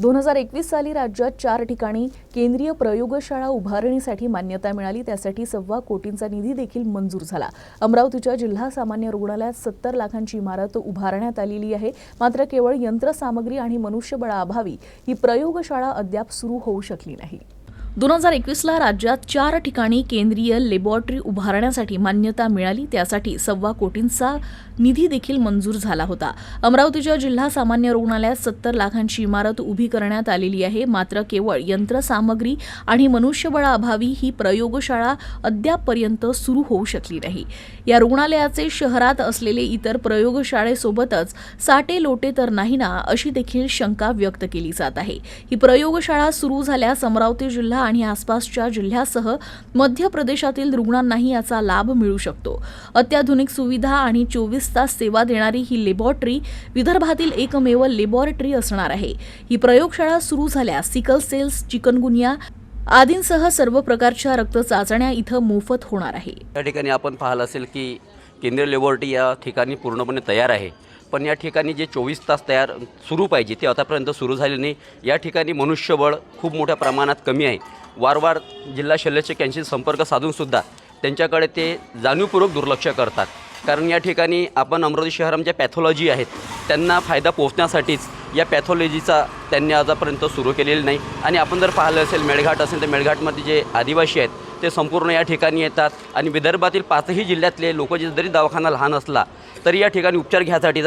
दोन हजार एकवीस साली राज्यात चार ठिकाणी केंद्रीय प्रयोगशाळा उभारणीसाठी मान्यता मिळाली. त्यासाठी सव्वा कोटींचा निधी देखील मंजूर झाला. अमरावतीच्या जिल्हा सामान्य रुग्णालयात सत्तर लाखांची इमारत उभारण्यात आलेली आहे. मात्र केवळ यंत्रसामग्री आणि मनुष्यबळाअभावी ही प्रयोगशाळा अद्याप सुरू होऊ शकली नाही. दोन हजार एकवीसला राज्यात चार ठिकाणी केंद्रीय लॅबॉरेटरी उभारण्यासाठी मान्यता मिळाली. त्यासाठी सव्वा कोटींचा निधी देखील मंजूर झाला होता. अमरावतीच्या जिल्हा सामान्य रुग्णालयात सत्तर लाखांची इमारत उभी करण्यात आलेली आहे. मात्र केवळ यंत्रसामग्री आणि मनुष्यबळाअभावी ही प्रयोगशाळा अद्यापपर्यंत सुरू होऊ शकली नाही. या रुग्णालयाचे शहरात असलेले इतर प्रयोगशाळेसोबतच साटे लोटे तर नाही ना अशी देखील शंका व्यक्त केली जात आहे. ही प्रयोगशाळा सुरू झाल्यास अमरावती जिल्हा आणि आसपासच्या जिल्ह्यासह मध्य प्रदेशातील रुग्णांनाही याचा लाभ मिळू शकतो. अत्याधुनिक सुविधा आणि चोवीस तास सेवा देणारी ही लॅबॉरेटरी विदर्भातील एकमेव लेबॉरेटरी असणार आहे. ही प्रयोगशाळा सुरू झाल्यास सिकल सेल्स चिकनगुनिया आदींसह सर्व प्रकारच्या रक्त चाचण्या इथं मोफत होणार आहे. या ठिकाणी आपण पाहिलं असेल की केंद्रीय लॅबॉरेटरी या ठिकाणी पूर्णपणे तयार आहे. पण या ठिकाणी जे चोवीस तास तयार सुरू पाहिजे ते आतापर्यंत सुरू झाले नाही. या ठिकाणी मनुष्यबळ खूप मोठ्या प्रमाणात कमी आहे. वारंवार जिल्हा शल्यचिकित्सकांशी संपर्क साधूनसुद्धा त्यांच्याकडे ते जाणीवपूर्वक दुर्लक्ष करतात. कारण या ठिकाणी आपण अमरावती शहरामध्ये पॅथॉलॉजी आहेत त्यांना फायदा पोहोचण्यासाठीच या पॅथॉलॉजीचा त्यांनी आतापर्यंत सुरू केलेली नाही. आणि आपण जर पाहिलं असेल मेळघाट असेल तर मेळघाटमध्ये जे आदिवासी आहेत ते संपूर्ण या ठिकाणी येतात. आणि विदर्भातील पाचही जिल्ह्यातले लोक जे जरी दवाखाना लहान असला तरी या ठिकाणी उपचार घ्यायसाठी